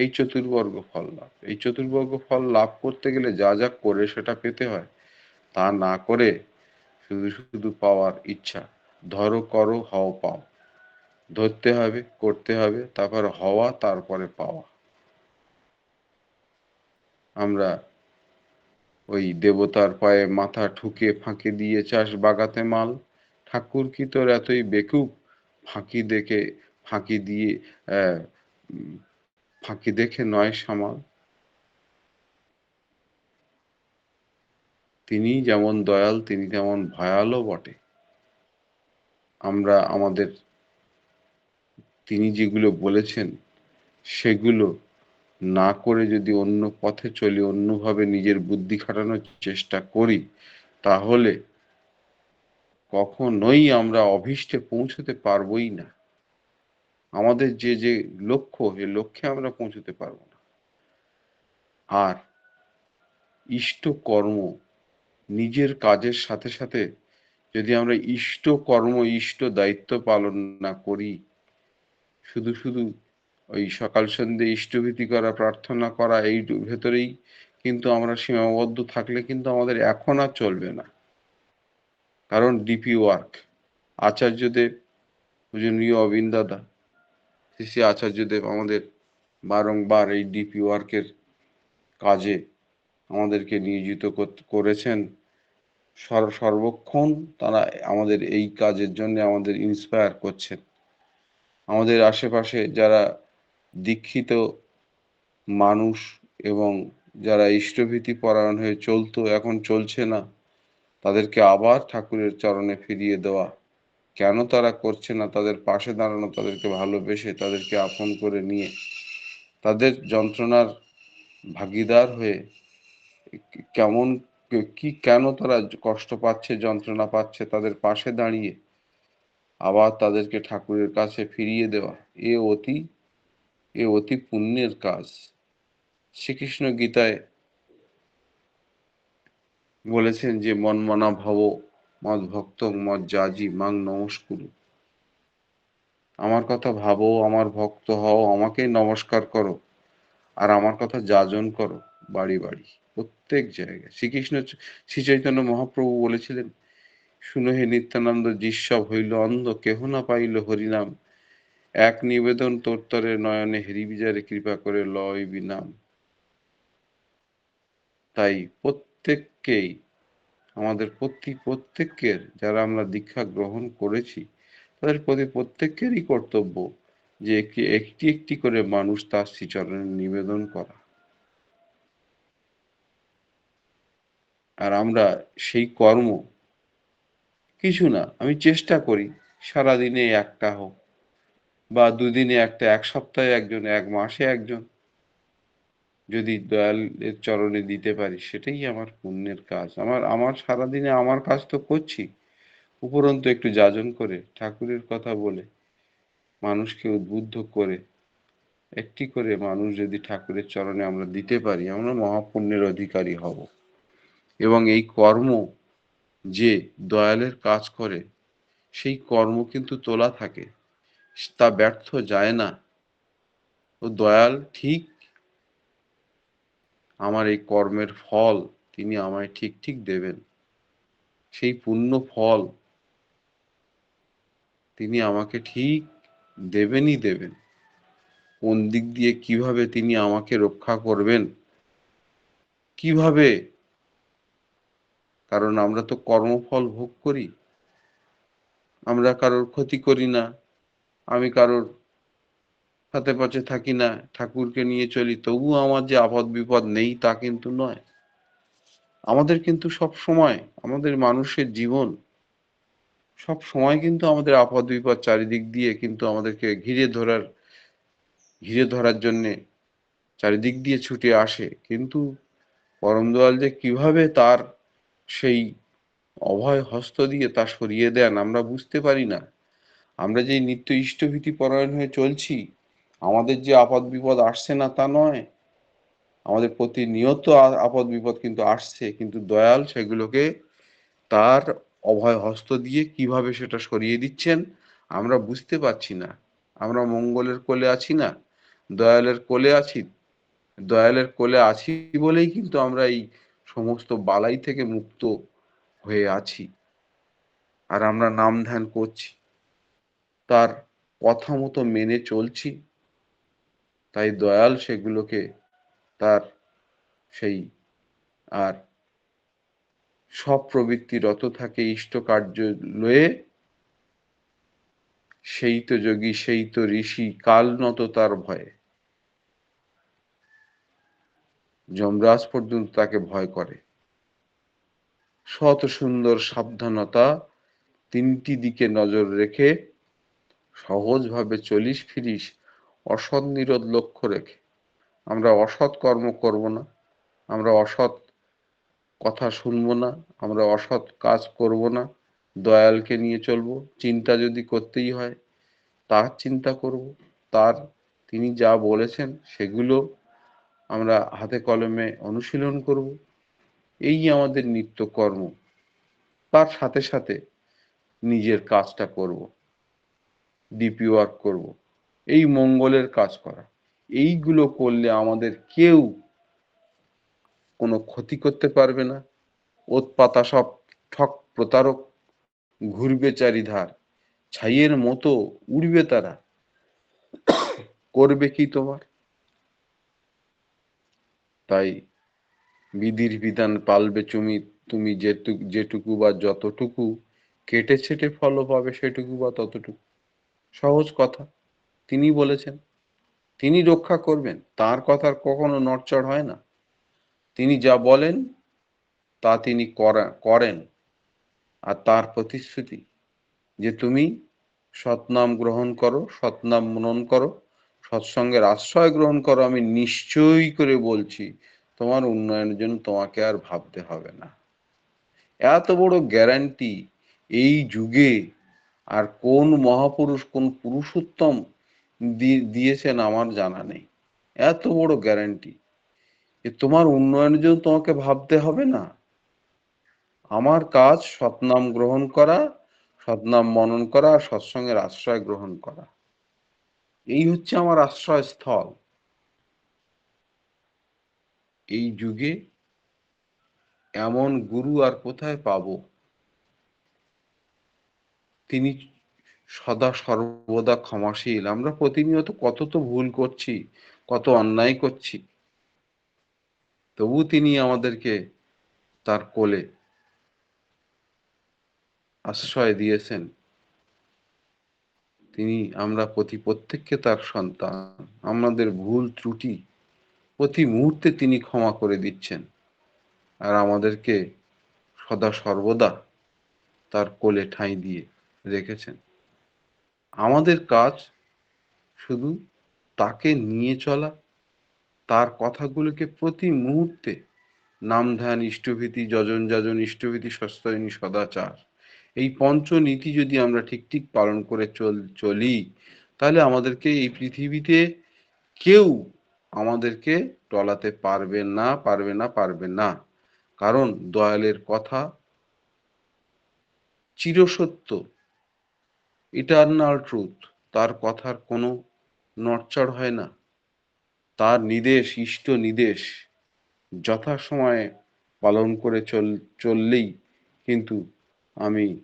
এই চতুর্বর্গ ফল লাভ। এই চতুর্বর্গ ফল লাভ করতে গেলে যা যা করে সেটা পেতে হয়, তা না করে শুধু শুধু পাওয়ার ইচ্ছা। ধরো করো, হও পাও। ধরতে হবে, করতে হবে, তারপর হওয়া, তারপরে পাওয়া। আমরা ওই দেবতার পায়ে মাথা ঠুকে ফাঁকি দিয়ে চাষ বাগাতে মাল। ঠাকুর কি তোর এতই বেকুব? ফাঁকি দেখে, ফাঁকি দিয়ে ফাঁকি দেখে নয় সামাল। তিনি যেমন দয়াল, তিনি তেমন ভয়ালও বটে। আমরা আমাদের, তিনি যেগুলো বলেছেন, সেগুলো না করে যদি অন্য পথে চলি, অন্যভাবে নিজের বুদ্ধি খাটানোর চেষ্টা করি, তাহলে কখনোই আমরা অভীষ্টে পৌঁছতে পারবই না। আমাদের যে যে লক্ষ্য এ লক্ষ্যে আমরা পৌঁছতে পারব না। আর ইষ্ট কর্ম নিজের কাজের সাথে সাথে যদি আমরা ইষ্ট কর্ম, ইষ্ট দায়িত্ব পালন না করি, শুধু শুধু ওই সকাল সন্ধ্যে ইষ্টভীতি করা, প্রার্থনা করা, এই ভেতরেই কিন্তু আমরা সীমাবদ্ধ থাকলে কিন্তু আমাদের এখন আর চলবে না। কারণ ডিপি ওয়ার্ক, আচার্যদেব, পূজনীয় অবিন দাদা শ্রী আচার্যদেব আমাদের বারংবার এই ডিপি ওয়ার্কের কাজে আমাদেরকে নিয়োজিত করেছেন। সর্বক্ষণ তারা আমাদের এই কাজের জন্য আমাদের ইন্সপায়ার করছেন। আমাদের আশেপাশে যারা দীক্ষিত মানুষ এবং যারা ইষ্টভীতি পরায়ণ হয়ে চলতো, এখন চলছে না, তাদেরকে আবার ঠাকুরের চরণে ফিরিয়ে দেওয়া কেন তারা করছে না? তাদের পাশে দাঁড়ানো, তাদেরকে ভালোবেসে, তাদেরকে আপন করে নিয়ে, তাদের যন্ত্রণার ভাগিদার হয়ে কেমন কি কেন তারা কষ্ট পাচ্ছে, যন্ত্রণা পাচ্ছে তাদের পাশে দাঁড়িয়ে আবার তাদেরকে ঠাকুরের কাছে ফিরিয়ে দেওয়া? এ অতি এ অতি পুণ্যের কাজ। শ্রীকৃষ্ণ গীতায় বলেছেন যে মন মনা ভব মদ ভক্ত, মদ জাজি মাং নমস্কুরু। আমার কথা ভাবো, আমার ভক্ত হও আমাকে নমস্কার করো। আর আমার কথা যাজন করো, বাড়ি বাড়ি, প্রত্যেক জায়গায়। শ্রীকৃষ্ণ শ্রী চৈতন্য মহাপ্রভু বলেছিলেন, শুনো হে নিত্যানন্দ যিশ্বব হইল অন্ধ, কেহ না পাইল হরিনাম। এক নিবেদন তোরতরে নয়নে হেরি বিজারে কৃপা করে লয় বিনাম। তাই প্রত্যেককেই আমাদের প্রতি প্রত্যেকের, যারা আমরা দীক্ষা গ্রহণ করেছি, তাদের প্রতি প্রত্যেকেরই কর্তব্য যে একটি একটি করে মানুষ তার শ্রীচরণে নিবেদন করা। আর আমরা সেই কর্ম কিছু না, আমি চেষ্টা করি সারাদিনে একটা হোক, বা দুদিনে একটা, এক সপ্তাহে একজন, এক মাসে একজন যদি দয়ালের চরণে দিতে পারি, সেটাই আমার পুণ্যের কাজ। আমার আমার সারাদিনে আমার কাজ তো করছি। উপরন্তু একটু যাজন করে ঠাকুরের কথা বলে, মানুষকে উদ্বুদ্ধ করে, একটি করে মানুষ যদি ঠাকুরের চরণে আমরা দিতে পারি, আমরা মহাপুণ্যের অধিকারী হব। এবং এই কর্ম যে দয়ালের কাজ করে, সেই কর্ম কিন্তু তোলা থাকে। তা ব্যর্থ যায় না। ও দয়াল ঠিক আমার এই কর্মের ফল তিনি আমায় ঠিক ঠিক দেবেন। সেই পুণ্য ফল তিনি আমাকে ঠিক দেবেনই দেবেন। কোন দিক দিয়ে কীভাবে তিনি আমাকে রক্ষা করবেন? কীভাবে? কারণ আমরা তো কর্মফল ভোগ করি। আমরা কারোর ক্ষতি করি না। আমি কারোর হাতে পাচে থাকি না, ঠাকুরকে নিয়ে চলি তবু আমার যে আপদ বিপদ নেই তা কিন্তু নয়। আমাদের কিন্তু সব সময়, আমাদের মানুষের জীবন সব সময় কিন্তু আমাদের আপদ বিপদ চারিদিক দিয়ে কিন্তু আমাদেরকে ঘিরে ধরার ঘিরে ধরার জন্যে চারিদিক দিয়ে ছুটে আসে। কিন্তু পরম দয়াল যে কীভাবে তার সেই অভয় হস্ত দিয়ে তা সরিয়ে দেন আমরা বুঝতে পারি না। আমরা যে নিত্য ইষ্টভীতি পরায়ণ হয়ে চলছি আমাদের যে আপদ বিপদ আসছে না তা নয়, আমাদের প্রতিনিয়ত আপদ বিপদ কিন্তু আসছে, কিন্তু দয়াল সেগুলোকে তার অভয় হস্ত দিয়ে কীভাবে সেটা সরিয়ে দিচ্ছেন, আমরা বুঝতে পারছি না। আমরা মঙ্গলের কোলে আছি না, দয়ালের কোলে আছি, দয়ালের কোলে আছি বলেই কিন্তু আমরা এই সমস্ত বালাই থেকে মুক্ত হয়ে আছি। আর আমরা নাম ধ্যান করছি, তার কথা মতো মেনে চলছি। তাই দয়াল সেগুলোকে তার সেই আর সব প্রবৃত্তি রত থাকে ইষ্ট কার্য লয়ে। সেই তো যোগী সেই তো ঋষি, কাল নত তার ভয়ে। যমরাজ পর্যন্ত তাকে ভয় করে। শত সুন্দর সাবধানতা তিনটি দিকে নজর রেখে সহজভাবে চলিস ফিরিস অসৎ নিরোধ লক্ষ্য রেখে। আমরা অসৎ কর্ম করব না, আমরা অসৎ কথা শুনব না, আমরা অসৎ কাজ করব না, দয়ালকে নিয়ে চলবো। চিন্তা যদি করতেই হয়, তার চিন্তা করব। তার তিনি যা বলেছেন, সেগুলো আমরা হাতে কলমে অনুশীলন করব। এই আমাদের নিত্য কর্ম তার সাথে সাথে নিজের কাজটা করব। ডিপি ওয়ার্ক করব। এই মঙ্গলের কাজ করা। এইগুলো করলে আমাদের কেউ কোনো ক্ষতি করতে পারবে না। ওৎপাতা সব ঠক প্রতারক ঘুরবে চারিধার ছাইয়ের মতো উড়বে তারা। করবে কি তোমার? তাই বিধির বিধান পালবে তুমি তুমি যেটুকু যেটুকু বা যতটুকু, কেটে ছেটে ফল পাবে সেটুকু বা ততটুকু। সহজ কথা। তিনি বলেছেন, তিনি রক্ষা করবেন, তার কথার কখনো নড়চড় হয় না। তিনি যা বলেন, তা তিনি করেন। আর তার প্রতিশ্রুতি যে তুমি সৎনাম গ্রহণ করো, সৎনাম মনন করো, সৎসঙ্গের আশ্রয় গ্রহণ করো, আমি নিশ্চয়ই করে বলছি, তোমার উন্নয়নের জন্য তোমাকে আর ভাবতে হবে না। এত বড় গ্যারান্টি এই যুগে আর কোন মহাপুরুষ, কোন পুরুষোত্তম দিয়েছেন আমার জানা নেই। এত বড় গ্যারান্টি তোমার উন্নয়নের জন্য তোমাকে ভাবতে হবে না। আমার কাজ সৎনাম গ্রহণ করা, সৎনাম মনন করা, সৎসঙ্গের আশ্রয় গ্রহণ করা। এই হচ্ছে আমার আশ্রয় স্থল। এই যুগে এমন গুরু আর কোথায় পাব? তিনি সদা সর্বদা ক্ষমাশীল। আমরা প্রতিনিয়ত কত তো ভুল করছি, কত অন্যায় করছি। তবু তিনি আমাদেরকে তার কোলে আশ্রয় দিয়েছেন। তিনি আমরা প্রতি প্রত্যেককে তার সন্তান। আমাদের ভুল ত্রুটি প্রতি মুহূর্তে তিনি ক্ষমা করে দিচ্ছেন। আর আমাদেরকে সদা সর্বদা তার কোলে ঠাঁই দিয়ে রেখেছেন। আমাদের কাজ শুধু তাকে নিয়ে চলা, তার কথাগুলোকে প্রতি মুহূর্তে নাম ধ্যান ইষ্টভীতি, যজন যাজন, ইষ্টভীতি, সস্তায়নী, সদাচার, এই পঞ্চনীতি যদি আমরা ঠিক ঠিক পালন করে চল, চলি, তাহলে আমাদেরকে এই পৃথিবীতে কেউ আমাদেরকে টলাতে পারবে না পারবে না পারবে না। কারণ দয়ালের কথা চিরসত্য। ইটার্নাল ট্রুথ, তার কথার কোনো নড়চড় হয় না। তার নির্দেশ, ইষ্ট নির্দেশ যথাসময়ে পালন করে চল, চললেই কিন্তু আমি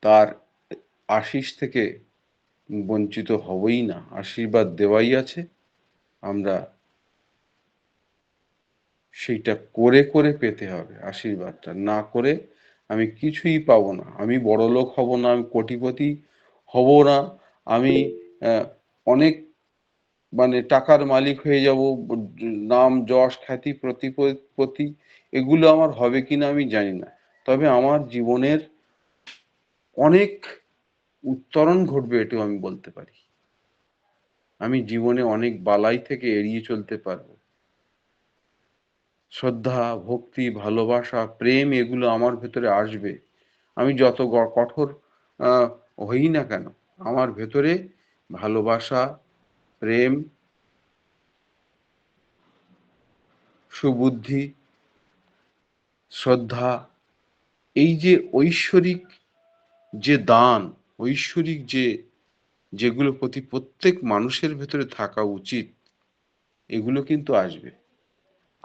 তার আশিস থেকে বঞ্চিত হবই না। আশীর্বাদ দেওয়াই আছে। আমরা সেইটা করে করে পেতে হবে আশীর্বাদটা। না করে আমি কিছুই পাবো না। আমি বড় লোক হব না, আমি কোটিপতি হব না। আমি অনেক মানে টাকার মালিক হয়ে যাব, নাম, যশ, খ্যাতি, প্রতিপত্তি, এগুলো আমার হবে কিনা আমি জানি না। তবে আমার জীবনের অনেক উত্তরণ ঘটবে এটাও আমি বলতে পারি। আমি জীবনে অনেক বালাই থেকে এড়িয়ে চলতে পারব। শ্রদ্ধা, ভক্তি, ভালোবাসা, প্রেম এগুলো আমার ভেতরে আসবে। আমি যত কঠোর হই না কেন, আমার ভেতরে ভালোবাসা, প্রেম, সুবুদ্ধি, শ্রদ্ধা, এই যে ঐশ্বরিক যে দান, ঐশ্বরিক যে, যেগুলো প্রতি প্রত্যেক মানুষের ভেতরে থাকা উচিত, এগুলো কিন্তু আসবে।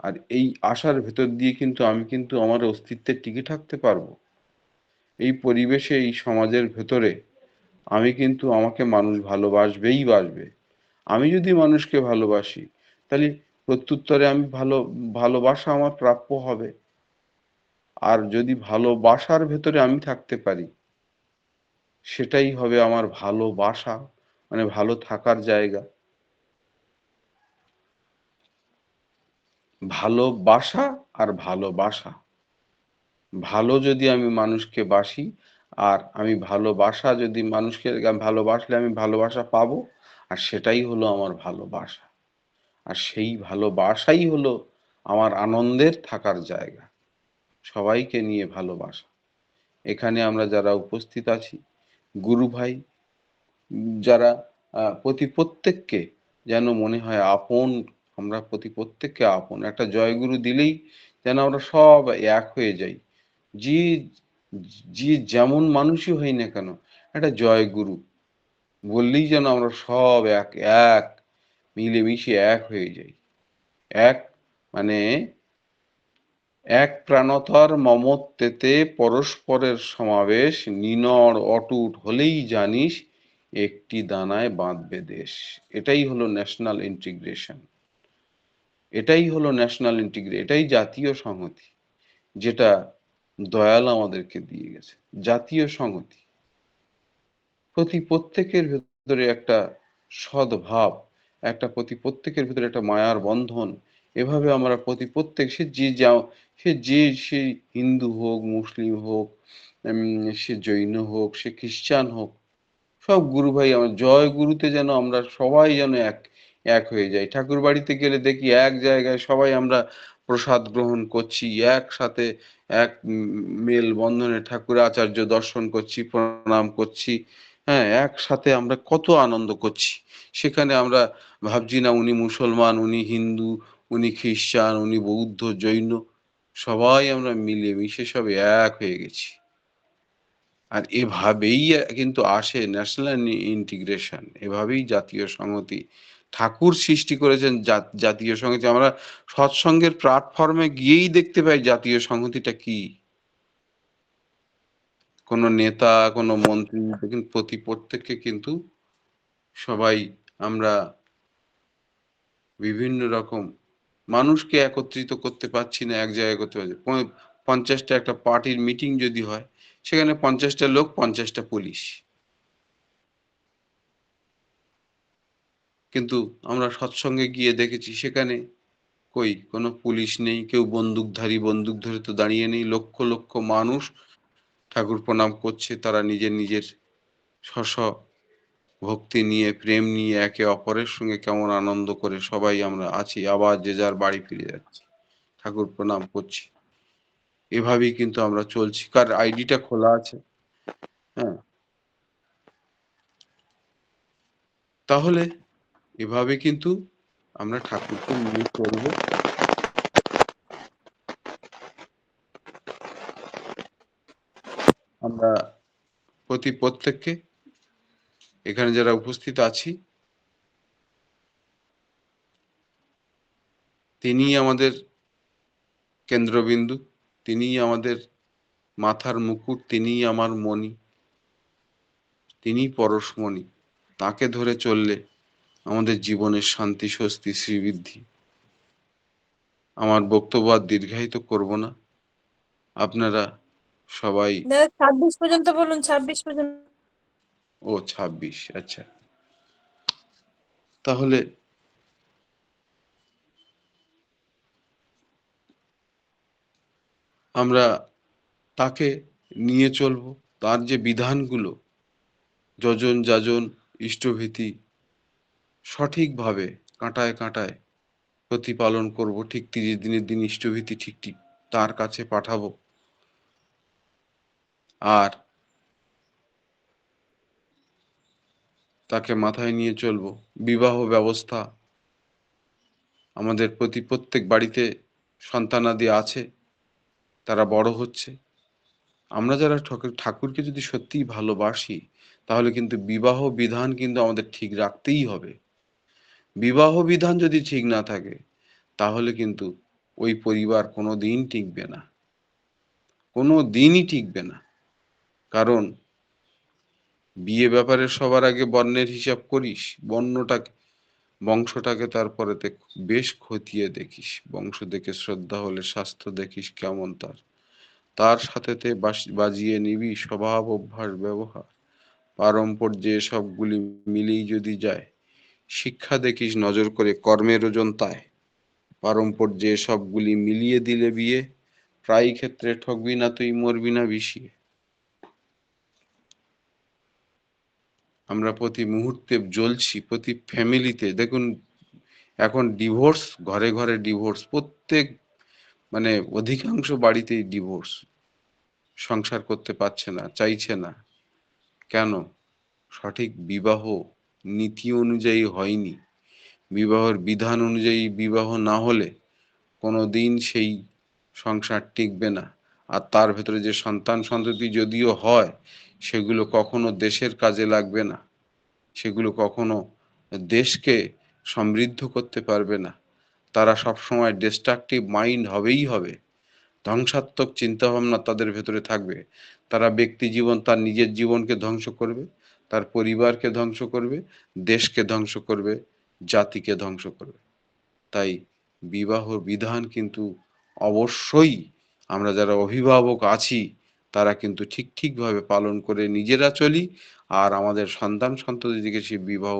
আর এই আশার ভেতর দিয়ে কিন্তু আমি কিন্তু আমার অস্তিত্বে টিকে থাকতে পারব। এই পরিবেশে, এই সমাজের ভেতরে আমি কিন্তু আমাকে মানুষ ভালোবাসবেই বাসবে। আমি যদি মানুষকে ভালোবাসি, তাহলে প্রত্যুত্তরে আমি ভালো, ভালোবাসা আমার প্রাপ্য হবে। আর যদি ভালোবাসার ভেতরে আমি থাকতে পারি, সেটাই হবে আমার ভালোবাসা মানে ভালো থাকার জায়গা। ভালোবাসা আর ভালোবাসা ভালো যদি আমি মানুষকে বাসি, আর আমি ভালোবাসা যদি মানুষকে ভালোবাসলে আমি ভালোবাসা পাবো, আর সেটাই হলো আমার ভালোবাসা আর সেই ভালোবাসাই হলো আমার আনন্দের থাকার জায়গা। সবাইকে নিয়ে ভালোবাসা এখানে আমরা যারা উপস্থিত আছি, গুরু ভাই, যারা প্রতি প্রত্যেককে যেন মনে হয় আপন আমরা প্রতি প্রত্যেককে আপন। একটা জয়গুরু দিলেই যেন আমরা সব এক হয়ে যাই। যে যে যেমন মানুষই হই না কেন, একটা জয়গুরু বললেই যেন আমরা সব এক এক, মিলেমিশে এক হয়ে যাই। এক মানে এক প্রাণতার মমত্বেতে পরস্পরের সমাবেশ নিনড় অটুট হলেই জানিস একটি দানায় বাঁধবে দেশ। এটাই হলো ন্যাশনাল ইন্টিগ্রেশন এটাই হলো ন্যাশনাল ইন্টিগ্রে এটাই জাতীয় সংহতি, যেটা দয়াল আমাদেরকে দিয়ে গেছে, জাতীয় সংহতি। প্রতি প্রত্যেকের ভেতরে একটা সদ্ভাব, একটা প্রতি প্রত্যেকের ভেতরে একটা মায়ার বন্ধন, এভাবে আমরা প্রতি প্রত্যেক, সে যে যা, সে যে, সে হিন্দু হোক, মুসলিম হোক সে জৈন হোক, সে খ্রিস্টান হোক, সব গুরু ভাই, আমার জয় গুরুতে যেন আমরা সবাই যেন এক এক হয়ে যাই ঠাকুর বাড়িতে গেলে দেখি এক জায়গায় সবাই আমরা প্রসাদ গ্রহণ করছি, একসাথে এক মেল বন্ধনে ঠাকুর আচার্য দর্শন করছি, প্রণাম করছি হ্যাঁ একসাথে আমরা কত আনন্দ করছি। সেখানে আমরা ভাবছি না উনি মুসলমান, উনি হিন্দু, উনি খ্রিস্টান, উনি বৌদ্ধ, জৈন, সবাই আমরা মিলে মিশে সব এক হয়ে গেছি। আর এভাবেই কিন্তু আসে ন্যাশনাল ইন্টিগ্রেশন, এভাবেই জাতীয় সংহতি। ঠাকুর সৃষ্টি করেছেন জাতীয় সংহতি আমরা সৎসঙ্গের প্ল্যাটফর্মে গিয়েই দেখতে পাই জাতীয় সংহতিটা কি। কোন নেতা, কোন মন্ত্রী প্রতি, প্রত্যেককে কিন্তু সবাই আমরা বিভিন্ন রকম মানুষকে একত্রিত করতে পারছি না, এক জায়গায় করতে পারছি পঞ্চাশটা একটা পার্টির মিটিং যদি হয়, সেখানে পঞ্চাশটা লোক, পঞ্চাশটা পুলিশ। কিন্তু আমরা সৎসঙ্গে গিয়ে দেখেছি সেখানে কই? কোনো পুলিশ নেই, কেউ বন্দুকধারী, বন্দুক ধরে তো দাঁড়িয়ে নেই। লক্ষ লক্ষ মানুষ ঠাকুর প্রণাম করছে। তারা নিজের নিজের স্ব ভক্তি নিয়ে, প্রেম নিয়ে একে অপরের সঙ্গে কেমন আনন্দ করে সবাই আমরা আছি। আবার যে যার বাড়ি ফিরে যাচ্ছি, ঠাকুর প্রণাম করছি। এভাবেই কিন্তু আমরা চলছি। কার আইডিটা খোলা আছে? হ্যাঁ। তাহলে এভাবে কিন্তু আমরা ঠাকুরকে নিয়ে চলবো আমরা প্রতি প্রত্যেককে এখানে যারা উপস্থিত আছি তিনি আমাদের কেন্দ্রবিন্দু তিনি আমাদের মাথার মুকুট তিনি আমার মণি তিনি পরশমণি। তাকে ধরে চললে আমাদের জীবনের শান্তি স্বস্তি শ্রীবৃদ্ধি। আমার বক্তব্য আর দীর্ঘায়িত করব না। আপনারা সবাই ছাব্বিশ পর্যন্ত বলুন ছাব্বিশ পর্যন্ত। ও ছাব্বিশ আচ্ছা। তাহলে আমরা তাকে নিয়ে চলব। তার যে বিধানগুলো যজন যাজন ইষ্টভীতি সঠিকভাবে কাঁটায় কাঁটায় প্রতিপালন করব, ঠিক তিরিশ দিনের দিন ইষ্টভীতি ঠিক ঠিক তার কাছে পাঠাবো। আর তাকে মাথায় নিয়ে চলবো। বিবাহ ব্যবস্থা আমাদের প্রতি প্রত্যেক বাড়িতে সন্তানাদি আছে, তারা বড় হচ্ছে। আমরা যারা ঠাকুর- ঠাকুরকে যদি সত্যিই ভালোবাসি, তাহলে কিন্তু বিবাহ বিধান কিন্তু আমাদের ঠিক রাখতেই হবে। বিবাহ বিধান যদি ঠিক না থাকে, তাহলে কিন্তু ওই পরিবার কোনো দিন টিকবে না। কোনো দিনই টিকবে না। কারণ বিয়ে ব্যাপারে সবার আগে বর্ণের হিসাব করিস, বর্ণটাকে, বংশটাকে তারপরে বেশ খতিয়ে দেখিস। বংশ দেখে শ্রদ্ধা হলে স্বাস্থ্য দেখিস কেমন তার। তার সাথেতে বাজিয়ে নিবি স্বভাব, অভ্যাস, ব্যবহার। পারম্পর্যে সবগুলি মিলেই যদি যায় শিক্ষা দেখিস, নজর করে কর্মের ওজন তাই। পারম্পর্যে সবগুলি মিলিয়ে দিলে বিয়ে প্রায় ক্ষেত্রে ঠকবি না তুই, মরবি না বিষিয়ে আমরা প্রতি মুহূর্তে জ্বলছি, প্রতি ফ্যামিলিতে। দেখুন, এখন ডিভোর্স, ঘরে ঘরে ডিভোর্স, প্রত্যেক মানে অধিকাংশ বাড়িতেই ডিভোর্স। সংসার করতে পারছে না, চাইছে না। কেন? সঠিক বিবাহ নীতি অনুযায়ী হয়নি। বিবাহের বিধান অনুযায়ী বিবাহ না হলে কোনো দিন সেই সংসার টিকবে না। আর তার ভেতরে যে সন্তান সন্ততি যদিও হয়, সেগুলো কখনো দেশের কাজে লাগবে না। সেগুলো কখনো দেশকে সমৃদ্ধ করতে পারবে না। তারা সব সময় ডিস্ট্রাকটিভ মাইন্ড হবেই হবে। ধ্বংসাত্মক চিন্তাভাবনা তাদের ভেতরে থাকবে। তারা ব্যক্তি জীবন তার নিজের জীবনকে ধ্বংস করবে। তার পরিবারকে ধ্বংস করবে, দেশকে ধ্বংস করবে, জাতিকে ধ্বংস করবে। তাই বিবাহ বিধান কিন্তু অবশ্যই আমরা যারা অভিভাবক আছি, তারা কিন্তু ঠিক ঠিকভাবে পালন করে নিজেরা চলি আর আমাদের সন্তান সন্ততিদিকে সেই বিবাহ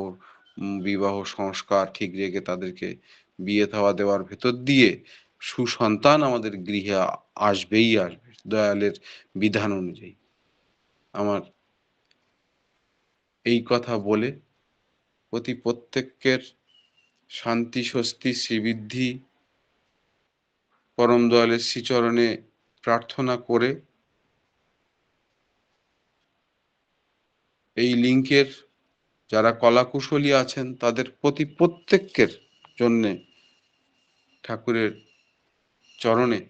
বিবাহ সংস্কার ঠিক রেখে তাদেরকে বিয়ে থাওয়া দেওয়ার ভেতর দিয়ে সুসন্তান আমাদের গৃহে আসবেই আসবে দয়ালের বিধান অনুযায়ী। আমার এই কথা বলে প্রতি প্রত্যেকের শান্তি, স্বস্তি, শ্রীবৃদ্ধি, পরম দয়ালের শ্রীচরণে প্রার্থনা করে এই লিঙ্কের যারা কলাকুশলী আছেন, তাদের প্রতি প্রত্যেকের জন্যে ঠাকুরের চরণে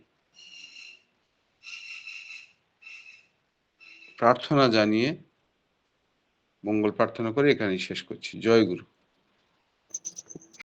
প্রার্থনা জানিয়ে মঙ্গল প্রার্থনা করে এখানেই শেষ করছি। জয় গুরু।